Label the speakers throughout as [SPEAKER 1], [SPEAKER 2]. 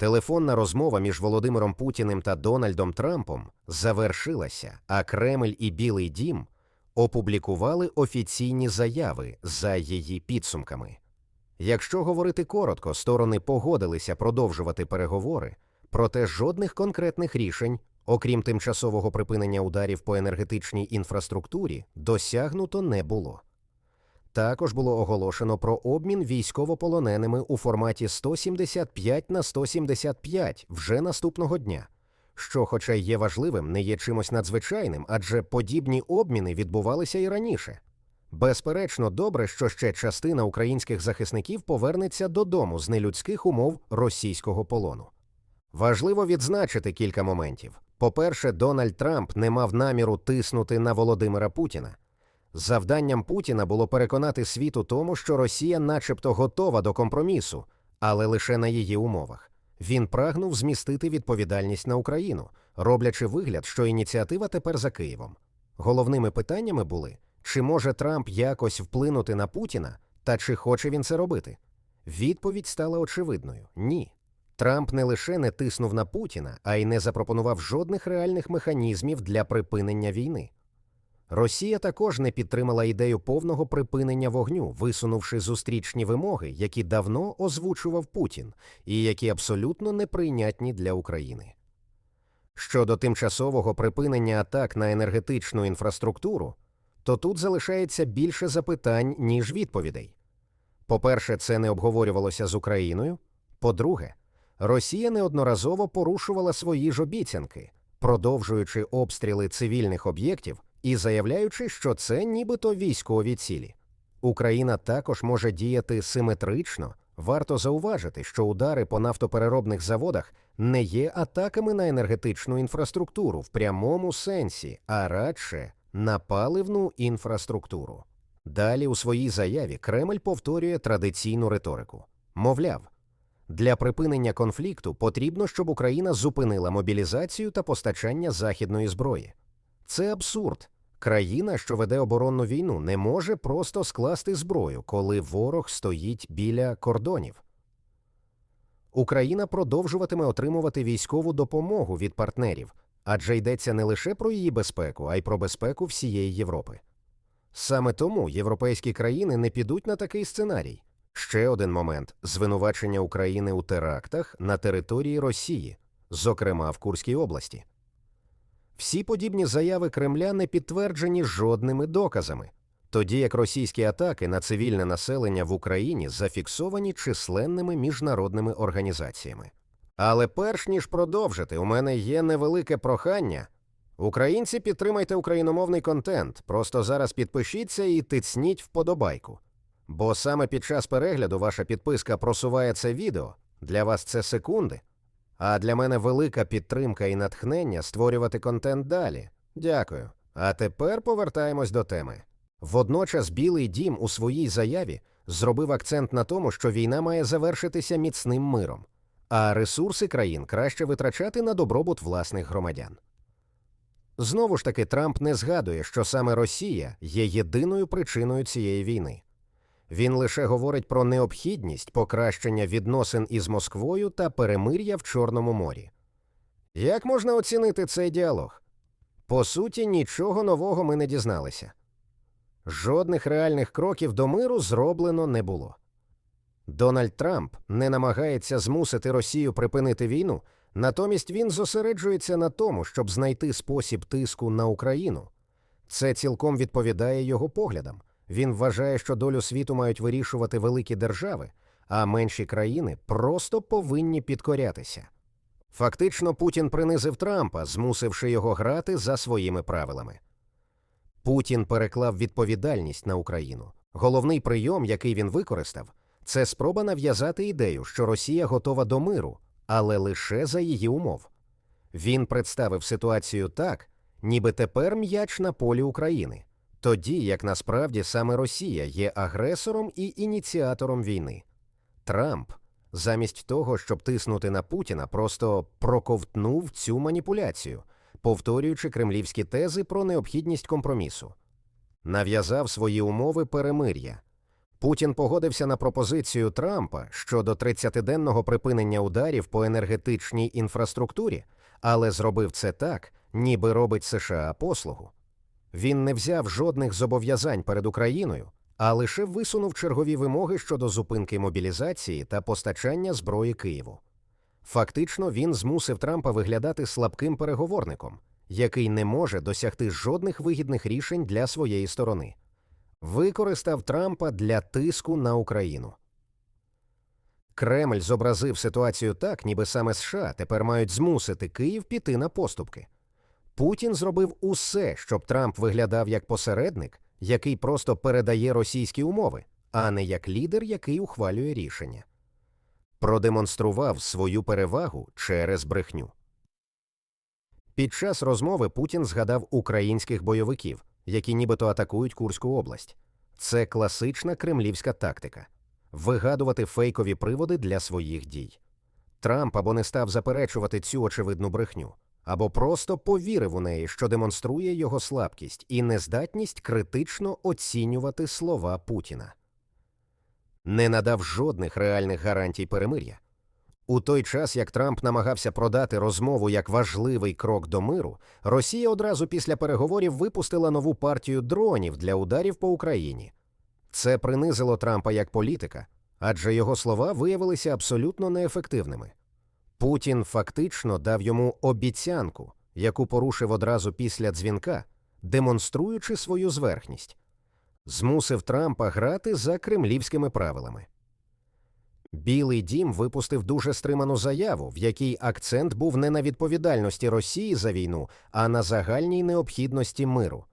[SPEAKER 1] Телефонна розмова між Володимиром Путіним та Дональдом Трампом завершилася, а Кремль і Білий Дім опублікували офіційні заяви за її підсумками. Якщо говорити коротко, сторони погодилися продовжувати переговори, проте жодних конкретних рішень, окрім тимчасового припинення ударів по енергетичній інфраструктурі, досягнуто не було. Також було оголошено про обмін військовополоненими у форматі 175 на 175 вже наступного дня, що, хоча є важливим, не є чимось надзвичайним, адже подібні обміни відбувалися і раніше. Безперечно, добре, що ще частина українських захисників повернеться додому з нелюдських умов російського полону. Важливо відзначити кілька моментів. По-перше, Дональд Трамп не мав наміру тиснути на Володимира Путіна. Завданням Путіна було переконати світ у тому, що Росія начебто готова до компромісу, але лише на її умовах. Він прагнув змістити відповідальність на Україну, роблячи вигляд, що ініціатива тепер за Києвом. Головними питаннями були, чи може Трамп якось вплинути на Путіна, та чи хоче він це робити? Відповідь стала очевидною ні. Трамп не лише не тиснув на Путіна, а й не запропонував жодних реальних механізмів для припинення війни. Росія також не підтримала ідею повного припинення вогню, висунувши зустрічні вимоги, які давно озвучував Путін, і які абсолютно неприйнятні для України. Щодо тимчасового припинення атак на енергетичну інфраструктуру, то тут залишається більше запитань, ніж відповідей. По-перше, це не обговорювалося з Україною. По-друге, Росія неодноразово порушувала свої ж обіцянки, продовжуючи обстріли цивільних об'єктів і заявляючи, що це нібито військові цілі. Україна також може діяти симетрично. Варто зауважити, що удари по нафтопереробних заводах не є атаками на енергетичну інфраструктуру в прямому сенсі, а радше на паливну інфраструктуру. Далі у своїй заяві Кремль повторює традиційну риторику. Мовляв, для припинення конфлікту потрібно, щоб Україна зупинила мобілізацію та постачання західної зброї. Це абсурд. Країна, що веде оборонну війну, не може просто скласти зброю, коли ворог стоїть біля кордонів. Україна продовжуватиме отримувати військову допомогу від партнерів, адже йдеться не лише про її безпеку, а й про безпеку всієї Європи. Саме тому європейські країни не підуть на такий сценарій. Ще один момент звинувачення України у терактах на території Росії, зокрема в Курській області. Всі подібні заяви Кремля не підтверджені жодними доказами, тоді як російські атаки на цивільне населення в Україні зафіксовані численними міжнародними організаціями. Але перш ніж продовжити, у мене є невелике прохання. Українці, підтримайте україномовний контент, просто зараз підпишіться і тицніть вподобайку. Бо саме під час перегляду ваша підписка просуває це відео, для вас це секунди. А для мене велика підтримка і натхнення створювати контент далі. Дякую. А тепер повертаємось до теми. Водночас Білий дім у своїй заяві зробив акцент на тому, що війна має завершитися міцним миром, а ресурси країн краще витрачати на добробут власних громадян. Знову ж таки, Трамп не згадує, що саме Росія є єдиною причиною цієї війни. Він лише говорить про необхідність покращення відносин із Москвою та перемир'я в Чорному морі. Як можна оцінити цей діалог? По суті, нічого нового ми не дізналися. Жодних реальних кроків до миру зроблено не було. Дональд Трамп не намагається змусити Росію припинити війну, натомість він зосереджується на тому, щоб знайти спосіб тиску на Україну. Це цілком відповідає його поглядам. Він вважає, що долю світу мають вирішувати великі держави, а менші країни просто повинні підкорятися. Фактично, Путін принизив Трампа, змусивши його грати за своїми правилами. Путін переклав відповідальність на Україну. Головний прийом, який він використав, це спроба нав'язати ідею, що Росія готова до миру, але лише за її умов. Він представив ситуацію так, ніби тепер м'яч на полі України тоді як насправді саме Росія є агресором і ініціатором війни. Трамп, замість того, щоб тиснути на Путіна, просто проковтнув цю маніпуляцію, повторюючи кремлівські тези про необхідність компромісу, нав'язав свої умови перемир'я. Путін погодився на пропозицію Трампа щодо 30-денного припинення ударів по енергетичній інфраструктурі, але зробив це так, ніби робить США послугу. Він не взяв жодних зобов'язань перед Україною, а лише висунув чергові вимоги щодо зупинки мобілізації та постачання зброї Києву. Фактично, він змусив Трампа виглядати слабким переговорником, який не може досягти жодних вигідних рішень для своєї сторони. Використав Трампа для тиску на Україну. Кремль зобразив ситуацію так, ніби саме США тепер мають змусити Київ піти на поступки. Путін зробив усе, щоб Трамп виглядав як посередник, який просто передає російські умови, а не як лідер, який ухвалює рішення. Продемонстрував свою перевагу через брехню. Під час розмови Путін згадав українських бойовиків, які нібито атакують Курську область. Це класична кремлівська тактика вигадувати фейкові приводи для своїх дій. Трамп або не став заперечувати цю очевидну брехню, або просто повірив у неї, що демонструє його слабкість і нездатність критично оцінювати слова Путіна. Не надав жодних реальних гарантій перемир'я. У той час, як Трамп намагався продати розмову як важливий крок до миру, Росія одразу після переговорів випустила нову партію дронів для ударів по Україні. Це принизило Трампа як політика, адже його слова виявилися абсолютно неефективними. Путін фактично дав йому обіцянку, яку порушив одразу після дзвінка, демонструючи свою зверхність, змусив Трампа грати за кремлівськими правилами. Білий дім випустив дуже стриману заяву, в якій акцент був не на відповідальності Росії за війну, а на загальній необхідності миру.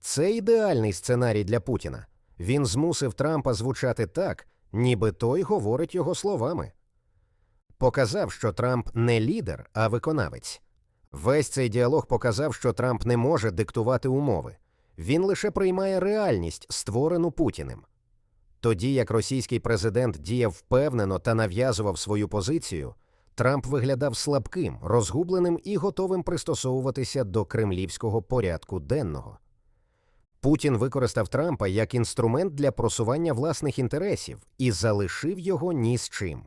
[SPEAKER 1] Це ідеальний сценарій для Путіна. Він змусив Трампа звучати так, ніби той говорить його словами. Показав, що Трамп не лідер, а виконавець. Весь цей діалог показав, що Трамп не може диктувати умови. Він лише приймає реальність, створену Путіним. Тоді як російський президент діяв впевнено та нав'язував свою позицію, Трамп виглядав слабким, розгубленим і готовим пристосовуватися до кремлівського порядку денного. Путін використав Трампа як інструмент для просування власних інтересів і залишив його ні з чим.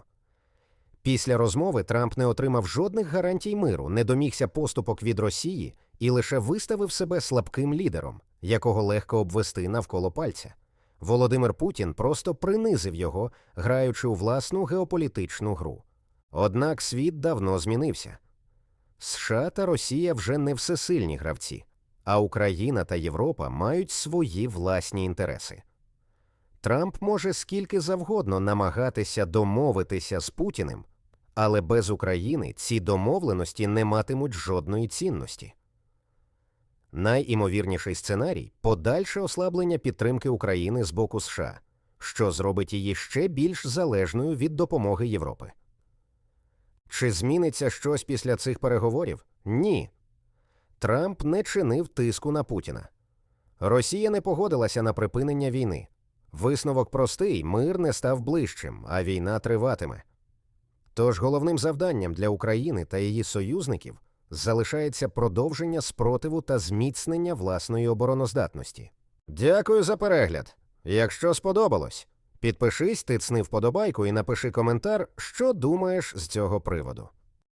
[SPEAKER 1] Після розмови Трамп не отримав жодних гарантій миру, не домігся поступок від Росії і лише виставив себе слабким лідером, якого легко обвести навколо пальця. Володимир Путін просто принизив його, граючи у власну геополітичну гру. Однак світ давно змінився. США та Росія вже не всесильні гравці, а Україна та Європа мають свої власні інтереси. Трамп може скільки завгодно намагатися домовитися з Путіним, але без України ці домовленості не матимуть жодної цінності. Найімовірніший сценарій подальше ослаблення підтримки України з боку США, що зробить її ще більш залежною від допомоги Європи. Чи зміниться щось після цих переговорів? Ні. Трамп не чинив тиску на Путіна. Росія не погодилася на припинення війни. Висновок простий: мир не став ближчим, а війна триватиме. Тож головним завданням для України та її союзників залишається продовження спротиву та зміцнення власної обороноздатності. Дякую за перегляд. Якщо сподобалось, підпишись, тицни вподобайку і напиши коментар, що думаєш з цього приводу.